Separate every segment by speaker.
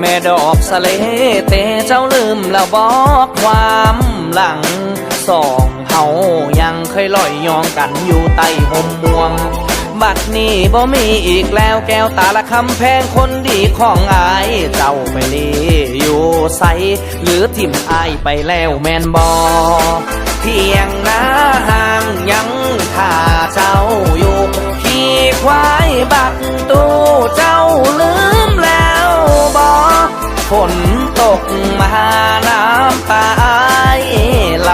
Speaker 1: แม่ดอกสะเลเตเจ้าลืมแล้วบอกความหลังสองเฮายังเคยลอยยองกันอยู่ใต้ห่มม่วง บัดนี้บ่มีอีกแล้วแก้วตาละคำแพงคนดีของอายเจ้าไปลีอยู่ใส หรือทิมอายไปแล้วแมนบอเพียงำตายไหล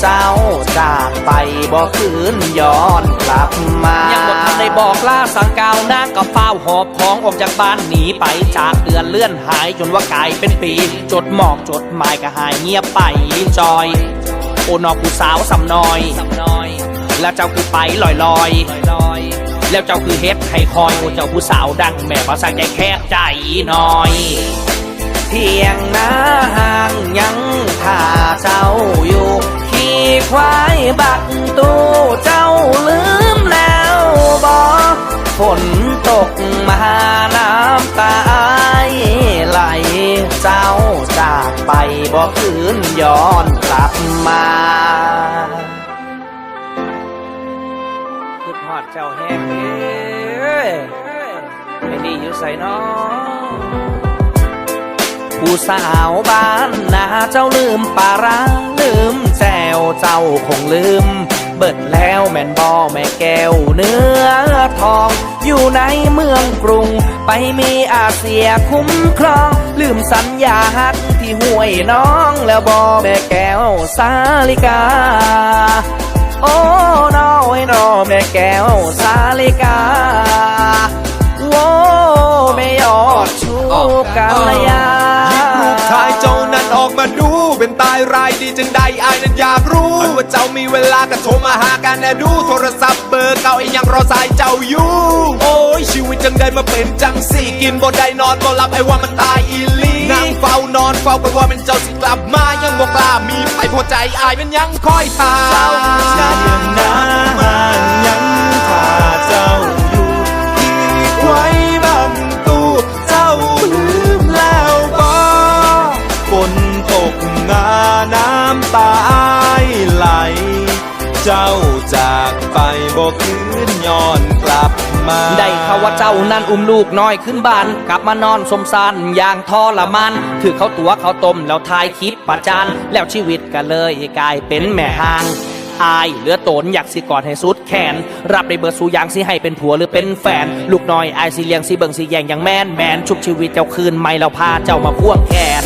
Speaker 1: เจ้าจากไปบ่คืนย้อนกลับมา ยังบ่ทันได้บอกลาสั่งกาวนางก็เฝ้าหอบของออกจากบ้านหนีไปจากเดือนเลื่อนหายจนว่ากลายเป็นปี จดหมอกจดหมายก็หายเงียบไปจอย โอนอผู้สาวสำนอย แล้วเจ้าคือไปลอยลอยแล้วเจ้าคือเฮ็ดให้คอยโอเจ้าผู้สาวดังแม่ภาษาใจแคบใจน้อย เพียงน้า ยังท่าเจ้าอยู่ ขี่ควายบักตู้เจ้าลืมแล้วบอฝนตกมาน้ำตาไหลเจ้าจากไปบ่คืนย้อนกลับมาคือพอดเจ้าแห้งเอ้ยไม่ดีอยู่ใส่น้อง ผู้สาวบ้านนาเจ้าลืมปลาร้าลืมแจวเจ้าคงลืม เบิดแล้วแม่นบอแม่แก้วเนื้อทอง อยู่ในเมืองกรุง ไปมีอาเซียคุ้มครอง ลืมสัญญาฮักที่ห่วยน้องแล้วบอแม่แก้วสาลิกา โอ้น้อยน้อแม่แก้วสาลิกาโว้ไม่ยอดชูกาลย
Speaker 2: ไรดีจึงได้อายนั้นอยากรู้ ว่าเจ้ามีเวลาก็โทรมาหากันนะดูโทรศัพท์เบอร์เก่าอีกยังรอสายเจ้าอยู่โอ้ยชีวิตจังได้มาเป็นจังสี่กินบ่ได้นอนบ่หลับไอ้ว่ามันตายอีหลีนั่งเฝ้านอนเฝ้าไปว่าเป็นเจ้าสิกลับมายังบอกลามีไปพอใจอายมันยังคอยทาำ
Speaker 3: ตาอายไหล เจ้าจากไปบ่คืนย้อนกลับมา
Speaker 1: ได้ข่าวว่าเจ้านั้นอุ้มลูกน้อยขึ้นบ้าน กลับมานอนสมสารอย่างทรมานถือเขาตัวเขาต้มแล้วทายคลิปประจานแล้วชีวิตก็เลยกลายเป็นแม่ห่างอายเหลือโตนอยากสิกอดให้สุดแขน รับได้เบอร์สู่อยางสิให้เป็นผัวหรือเป็นแฟน ลูกน้อยอายสิเลี้ยงสิเบิงสิแยงอย่างแมนแมนชุบชีวิตเจ้าคืนไม่แล้วพาเจ้ามาพ่วงแขน